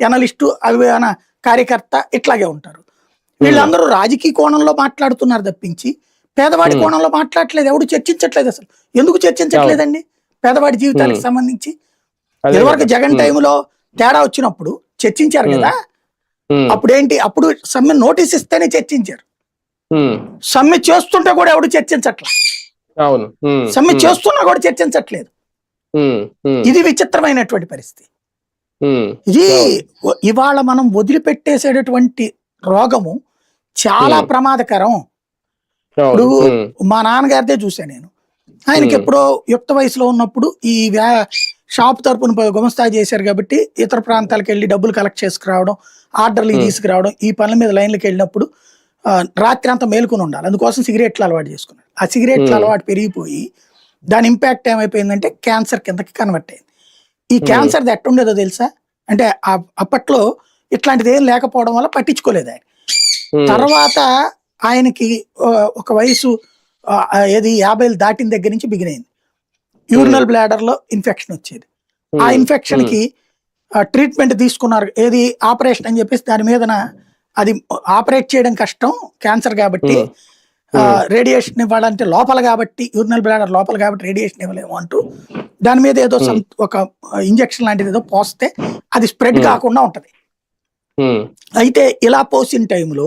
Analyst అభిమాన కార్యకర్త ఇట్లాగే ఉంటారు. వీళ్ళందరూ రాజకీయ కోణంలో మాట్లాడుతున్నారు తప్పించి పేదవాడి Hmm. కోణంలో మాట్లాడట్లేదు. ఎవడు చర్చించట్లేదు అసలు. ఎందుకు చర్చించట్లేదండి? పేదవాడి జీవితాలకు Hmm. సంబంధించి. ఇదివరకు. జగన్ టైంలో తేడా వచ్చినప్పుడు చర్చించారు Hmm. కదా. ఉమ్, అప్పుడు ఏంటి అప్పుడు సమ్మె నోటీస్ ఇస్తేనే చర్చించారు. సమ్మె చేస్తుంటే కూడా ఎవడు చర్చించట్లేదు అవును. సమ్మె చేస్తున్నా కూడా చర్చించట్లేదు. ఇది విచిత్రమైనటువంటి పరిస్థితి. ఇది. ఇవాళ మనం వదిలిపెట్టేసేటటువంటి రోగము చాలా. ప్రమాదకరం ఇప్పుడు మా నాన్నగారిదే చూసా నేను ఆయనకి. ఎప్పుడో యుక్త వయసులో ఉన్నప్పుడు ఈ వ్యా షాప్ తరపున గుమస్తా చేశారు కాబట్టి ఇతర ప్రాంతాలకు వెళ్ళి డబ్బులు కలెక్ట్ చేసుకురావడం ఆర్డర్లు. తీసుకురావడం ఈ పనుల మీద లైన్లకు వెళ్ళినప్పుడు రాత్రి అంతా మేలుకుని ఉండాలి అందుకోసం సిగరెట్లు అలవాటు చేసుకున్నాడు ఆ సిగరెట్లు. అలవాటు పెరిగిపోయి దాని ఇంపాక్ట్ ఏమైపోయిందంటే క్యాన్సర్ కిందకి కన్వర్ట్ అయింది ఈ Hmm. క్యాన్సర్ ఎట్టుండేదో తెలుసా? అంటే ఆ- అప్పట్లో ఇట్లాంటిది ఏం లేకపోవడం వల్ల పట్టించుకోలేదు ఆయన. ఉమ్, తర్వాత ఆయనకి ఆ, ఒక వయసు ఆ, ఆ, ఏది యాభైలు దాటిన దగ్గర నుంచి బిగినైంది యూరినల్ బ్లాడర్లో ఇన్ఫెక్షన్ వచ్చేది. ఆ ఉమ్, ఇన్ఫెక్షన్కి ట్రీట్మెంట్ తీసుకున్నారు. ఏది ఆపరేషన్ అని చెప్పేసి దాని మీదన అది ఆపరేట్ చేయడం కష్టం క్యాన్సర్ కాబట్టి రేడియేషన్ ఇవ్వాలంటే లోపల కాబట్టి యూరినల్ బ్లాడర్ లోపల కాబట్టి రేడియేషన్ ఇవ్వలేము అంటూ దాని మీద ఏదో ఒక ఇంజెక్షన్ లాంటిది ఏదో పోస్తే అది స్ప్రెడ్. కాకుండా ఉంటది. అయితే ఇలా పోసిన టైంలో